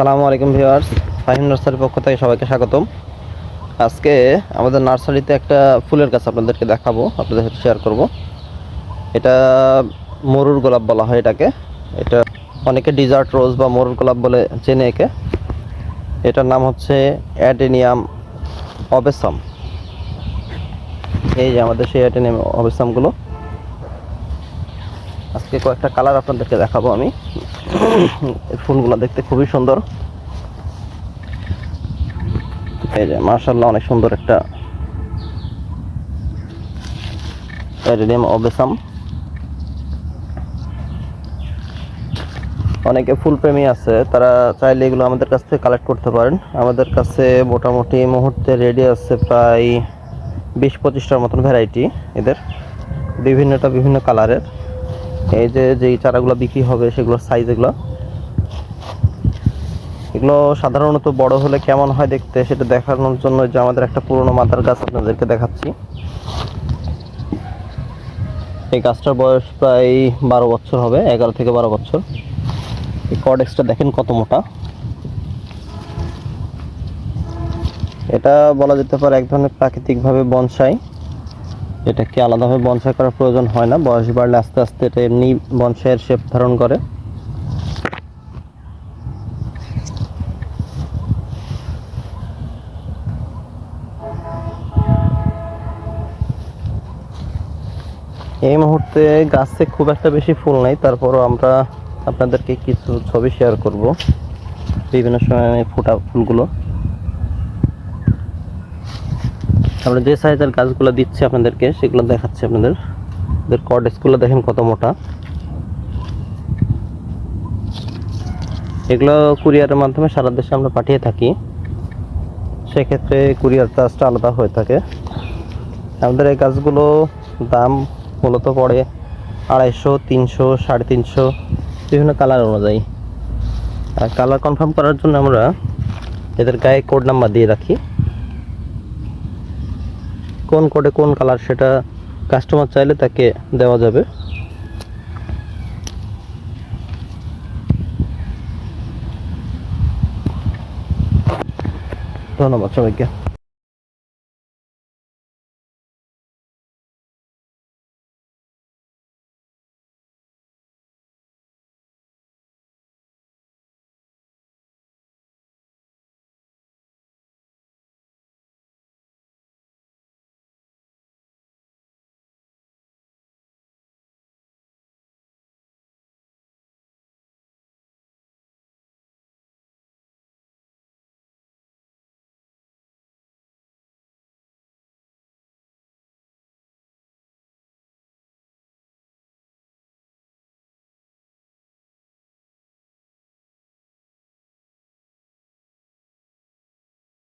সালামু আলাইকুম ভিউয়ার্স, ফাহিম নার্সারির পক্ষ থেকে সবাইকে স্বাগতম। আজকে আমাদের নার্সারিতে একটা ফুলের গাছ আপনাদেরকে দেখাবো, আপনাদের সাথে শেয়ার করব। এটা মরুর গোলাপ বলা হয় এটাকে। এটা অনেকে ডিজার্ট রোজ বা মরুর গোলাপ বলে চেনে একে। এটার নাম হচ্ছে অ্যাডেনিয়াম অবেসাম এই যে আমাদের সেই অ্যাডেনিয়াম অবেসামগুলো আজকে কয়েকটা কালার আপনাদেরকে দেখাবো আমি। ফুলগুলো দেখতে খুবই সুন্দর। এই যে মার্শাল্লাহ অনেক সুন্দর একটা অ্যাডেনিয়াম অবেসাম অনেকে ফুল প্রেমী আছে, তারা চাইলে এগুলো আমাদের কাছ থেকে কালেক্ট করতে পারেন। আমাদের কাছে মোটামুটি মুহূর্তে রেডি আছে প্রায় বিশ পঁচিশটার মতন ভ্যারাইটি এদের। বিভিন্নটা বিভিন্ন কালারের এই যে যেই চারাগুলো বিক্রি হবে সেগুলোর সাইজ এগুলো। এগুলো সাধারণত বড় হলে কেমন হয় দেখতে, সেটা দেখানোর জন্য যে আমাদের একটা পুরনো মাদার গাছ আপনাদেরকে দেখাচ্ছি। এই গাছটার বয়স প্রায় বারো বছর হবে, এগারো থেকে বারো বছর। এই কডেক্সটা দেখেন কত মোটা। এটা বলা যেতে পারে এক ধরনের প্রাকৃতিকভাবে বনসাই। এটাকে আলাদাভাবে বনসাই করার প্রয়োজন হয় না? বয়স বাড়লে আস্তে আস্তে এটা এমনি বনসাইয়ের শেপ ধারণ করে। এই মুহূর্তে গাছে খুব একটা বেশি ফুল নাই, তারপরও আমরা আপনাদেরকে কিছু ছবি শেয়ার করব। বিভিন্ন সময় ফোটা ফুলগুলো আমরা যে সাইজের গাছগুলো দিচ্ছি আপনাদেরকে, সেগুলো দেখাচ্ছি আপনাদের। এদের কর্ডেক্সগুলো দেখেন কত মোটা। এগুলো কুরিয়ারের মাধ্যমে সারা দেশে আমরা পাঠিয়ে থাকি। সেক্ষেত্রে কুরিয়ার চার্জটা আলাদা হয়ে থাকে। আমাদের এই গাছগুলো দাম মূলত পড়ে আড়াইশো, তিনশো, সাড়ে তিনশো, বিভিন্ন কালার অনুযায়ী। আর কালার কনফার্ম করার জন্য আমরা এদের গায়ে কোড নাম্বার দিয়ে রাখি। কোন কোডে কোন কালার সেটা কাস্টমার চাইলে তাকে দেওয়া যাবে। ধন্যবাদ সবাইকে।